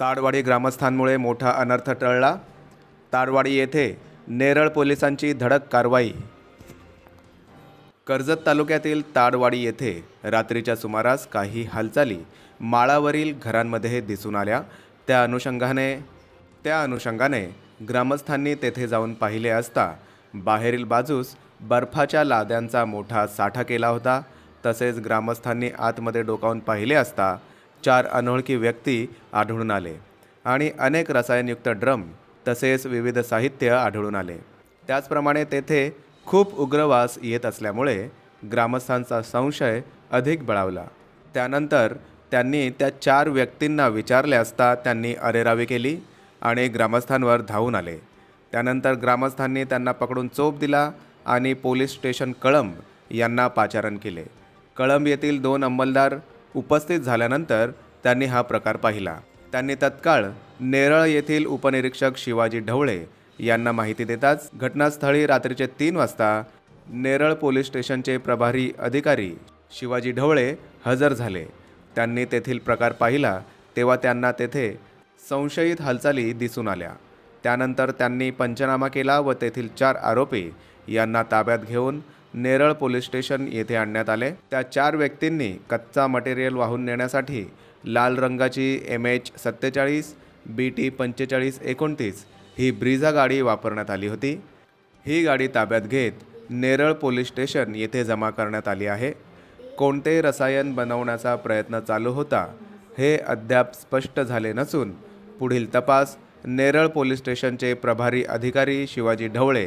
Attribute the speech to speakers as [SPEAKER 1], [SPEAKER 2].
[SPEAKER 1] ताडवाडी ग्रामस्थांमुळे मोठा अनर्थ टळला. ताडवाडी येथे नेरळ पोलिसांची धडक कारवाई. कर्जत तालुक्यातील ताडवाडी येथे रात्रीच्या सुमारास काही हालचाली माळावरील घरांमध्ये दिसून आल्या. त्या अनुषंगाने त्या अनुषंगाने ग्रामस्थांनी तेथे जाऊन पाहिले असता बाहेरील बाजूस बर्फाच्या लाद्यांचा मोठा साठा केला होता. तसेच ग्रामस्थांनी आतमध्ये डोकावून पाहिले असता चार अनोळखी व्यक्ती आढळून आले आणि अनेक रसायनयुक्त ड्रम तसेच विविध साहित्य आढळून आले. त्याचप्रमाणे तेथे खूप उग्रवास येत असल्यामुळे ग्रामस्थांचा संशय अधिक बळावला. त्यानंतर त्यांनी त्या चार व्यक्तींना विचारले असता त्यांनी अरेरावी केली आणि ग्रामस्थांवर धावून आले. त्यानंतर ग्रामस्थांनी त्यांना पकडून चोप दिला आणि पोलीस स्टेशन कळंब यांना पाचारण केले. कळंब येथील दोन अंमलदार उपस्थित झाल्यानंतर त्यांनी हा प्रकार पाहिला. त्यांनी तत्काळ नेरळ येथील उपनिरीक्षक शिवाजी ढवळे यांना माहिती देताच घटनास्थळी रात्रीचे तीन वाजता नेरळ पोलीस स्टेशनचे प्रभारी अधिकारी शिवाजी ढवळे हजर झाले. त्यांनी तेथील प्रकार पाहिला तेव्हा त्यांना तेथे संशयित हालचाली दिसून आल्या. त्यानंतर त्यांनी पंचनामा केला व तेथील चार आरोपी यांना ताब्यात घेऊन नेरळ पोलीस स्टेशन येथे आणण्यात आले. त्या चार व्यक्तींनी कच्चा मटेरियल वाहून नेण्यासाठी लाल रंगाची एम एच सत्तेचाळीस बी टी पंचेचाळीस एकोणतीस ही ब्रिझा गाडी वापरण्यात आली होती. ही गाडी ताब्यात घेत नेरळ पोलीस स्टेशन येथे जमा करण्यात आली आहे. कोणते रसायन बनवण्याचा प्रयत्न चालू होता हे अद्याप स्पष्ट झाले नसून पुढील तपास नेरळ पोलीस स्टेशनचे प्रभारी अधिकारी शिवाजी ढवळे